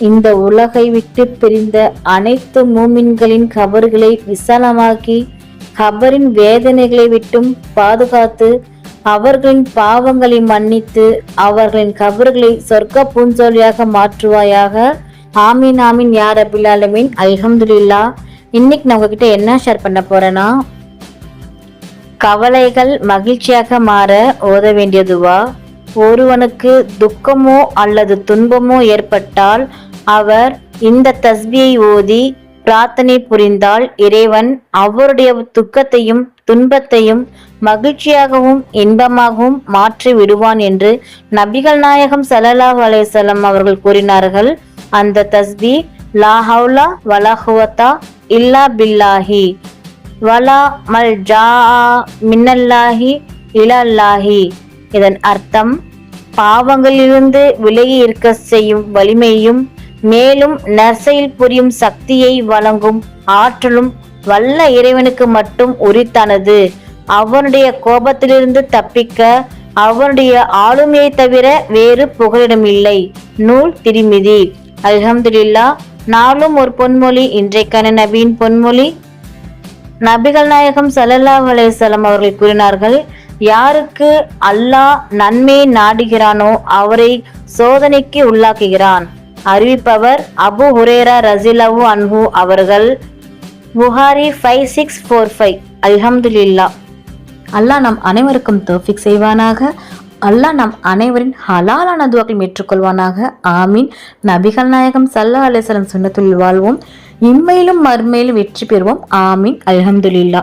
இந்த உலகை விட்டு பிரிந்த அனைத்து மூமின்களின் கபர்களை விசாலமாக்கி கபரின் வேதனைகளை விட்டும் பாதுகாத்து அவர்களின் பாவங்களை மன்னித்து அவர்களின் கபர்களை சொர்க்க பூஞ்சோலியாக மாற்றுவாயாக. ஆமீன் ஆமீன் யார் அபிலாலமீன் அல்ஹம்துல்லா இன்னைக்கு நான் உங்ககிட்ட என்ன ஷேர் பண்ண போறேன்னா கவலைகள் மகிழ்ச்சியாக மாற ஓத வேண்டியதுவா ஒருவனுக்கு துக்கமோ அல்லது துன்பமோ ஏற்பட்டால் அவர் இந்த தஸ்பியை ஓதி பிரார்த்தனை புரிந்தால் இறைவன் அவருடைய துக்கத்தையும் துன்பத்தையும் மகிழ்ச்சியாகவும் இன்பமாகவும் மாற்றி விடுவான் என்று நபிகள் நாயகம் ஸல்லல்லாஹு அலைஹி அவர்கள் கூறினார்கள். அந்த தஸ்பி லா ஹவுலா வலா இல்லா பில்லாஹி வலா மல் ஜா மின்னல்லாஹி இலல்லாஹி. இதன் அர்த்தம் பாவங்களிலிருந்து விலகி இருக்க செய்யும் வலிமையும் மேலும் நற்செயல் புரியும் சக்தியை வழங்கும் ஆற்றலும் வல்ல இறைவனுக்கு மட்டும் உரித்தானது. அவனுடைய கோபத்திலிருந்து தப்பிக்க அவனுடைய ஆளுமையை தவிர வேறு புகலிடமில்லை நூல் திருமிதி. அல்ஹம்துலில்லா நாளும் ஒரு பொன்மொழி இன்றைக்கான நபியின் பொன்மொழி. நபிகள் நாயகம் சல்லல்லா அலேசலம் அவர்கள் கூறினார்கள் யாருக்கு அல்லாஹ் நன்மை நாடுகிறானோ அவரை சோதனைக்கு உள்ளாக்குகிறான். அறிவிப்பவர் அபு ஹுரேரா ரசிலவு அன்ஹு அவர்கள் Bukhari five six four five அல்ஹம்துலில்லா அல்லாஹ் நம் அனைவருக்கும் தோஃபிக் செய்வானாக. அல்லாஹ் நம் அனைவரின் ஹலாலான துவாக்கள் ஏற்றுக்கொள்வானாக. ஆமீன். நபிகள் நாயகம் சல்லா அலிஸ்லம் சுண்ணத்துள் வாழ்வோம். இம்மையிலும் மறுமையிலும் வெற்றி பெறுவோம். ஆமீன். அல்ஹம்துலில்லா